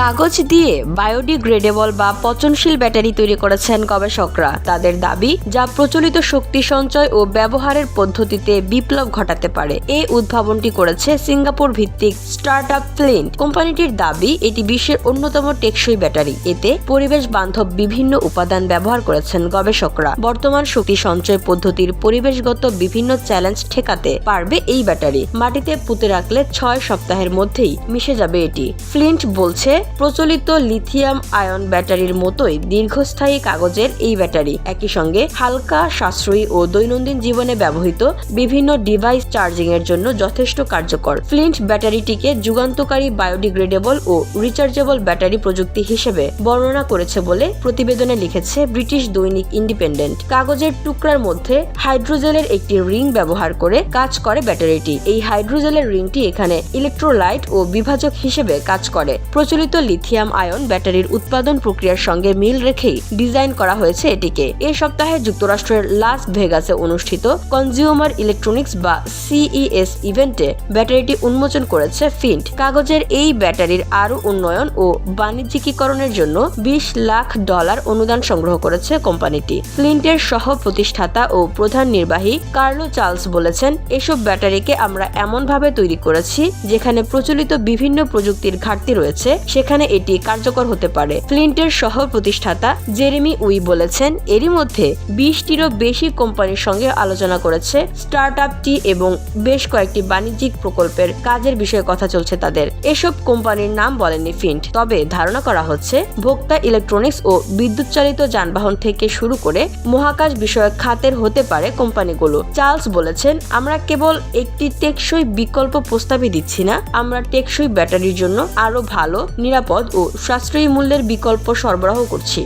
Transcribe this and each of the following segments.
কাগজ দিয়ে বায়োডিগ্রেডেবল বা পচনশীল ব্যাটারি তৈরি করেছেন গবেষকরা। তাদের দাবি, যা প্রচলিত শক্তি সঞ্চয় ও ব্যবহারের পদ্ধতিতে বিপ্লব ঘটাতে পারে। এই উদ্ভাবনটি করেছে সিঙ্গাপুর ভিত্তিক স্টার্ট আপ ফ্লিন্ট। কোম্পানিটির দাবি, এটি বিশ্বের অন্যতম টেকসই ব্যাটারি। এতে পরিবেশ বান্ধব বিভিন্ন উপাদান ব্যবহার করেছেন গবেষকরা। বর্তমান শক্তি সঞ্চয় পদ্ধতির পরিবেশগত বিভিন্ন চ্যালেঞ্জ ঠেকাতে পারবে এই ব্যাটারি। মাটিতে পুঁতে রাখলে ছয় সপ্তাহের মধ্যেই মিশে যাবে এটি। ফ্লিন্ট বলছে প্রচলিত লিথিয়াম আয়ন ব্যাটারির মতোই দীর্ঘস্থায়ী কাগজের এই ব্যাটারি। একই সঙ্গে হালকা, সাশ্রয়ী ও দৈনন্দিন জীবনে ব্যবহৃত বিভিন্ন ডিভাইস চার্জিং এর জন্য যথেষ্ট কার্যকর। ফ্লিন্ট ব্যাটারিটিকে যুগান্তকারী বায়োডিগ্রেডেবল ও রিচার্জেবল ব্যাটারি প্রযুক্তি হিসেবে বর্ণনা করেছে বলে প্রতিবেদনে লিখেছে ব্রিটিশ দৈনিক ইন্ডিপেন্ডেন্ট। কাগজের টুকরার মধ্যে হাইড্রোজেলের একটি রিং ব্যবহার করে কাজ করে ব্যাটারিটি। এই হাইড্রোজেলের রিংটি এখানে ইলেকট্রোলাইট ও বিভাজক হিসেবে কাজ করে। প্রচলিত লিথিয়াম আয়ন ব্যাটারির উৎপাদন প্রক্রিয়ার সঙ্গে মিল রেখেই ডিজাইন করা হয়েছে এটিকে। এ সপ্তাহে যুক্তরাষ্ট্রের লাস ভেগাসে অনুষ্ঠিত কনজিউমার ইলেকট্রনিক্স বা সিইএস ইভেন্টে ব্যাটারিটি উন্মোচন করেছে ফিন্ট। কাগজের এই ব্যাটারির আরও উন্নয়ন ও বাণিজ্যিকীকরণের জন্য বিশ লাখ ডলার অনুদান সংগ্রহ করেছে কোম্পানিটি। ফ্লিন্টের সহ প্রতিষ্ঠাতা ও প্রধান নির্বাহী কার্লো চার্লস বলেছেন, এসব ব্যাটারিকে আমরা এমনভাবে তৈরি করেছি যেখানে প্রচলিত বিভিন্ন প্রযুক্তির ঘাটতি রয়েছে, সেখানে এটি কার্যকর হতে পারে। ফ্লিন্টের সহ প্রতিষ্ঠাতা জেরেমি উই বলেছেন, এরই মধ্যে বিশটিরও বেশি কোম্পানির সঙ্গে আলোচনা করেছে। স্টার্ট আপটি এবং বেশ কয়েকটি বাণিজ্যিক প্রকল্পের কাজের বিষয়ে কথা চলছে তাদের। এসব কোম্পানির নাম বলেননি ফিন্ট তবে ধারণা করা হচ্ছে, ভোক্তা ইলেকট্রনিক্স ও বিদ্যুৎ চালিত যানবাহন থেকে শুরু করে মহাকাশ বিষয়ক খাতের হতে পারে কোম্পানিগুলো। চার্লস বলেছেন, আমরা কেবল একটি টেকসই বিকল্প প্রস্তাবই দিচ্ছি না, আমরা টেকসই ব্যাটারির জন্য আরও ভালো নিরাপদ ও সাশ্রয়ী মূল্যের বিকল্প সরবরাহ করছে।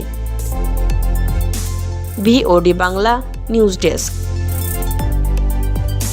VOD Bangla news desk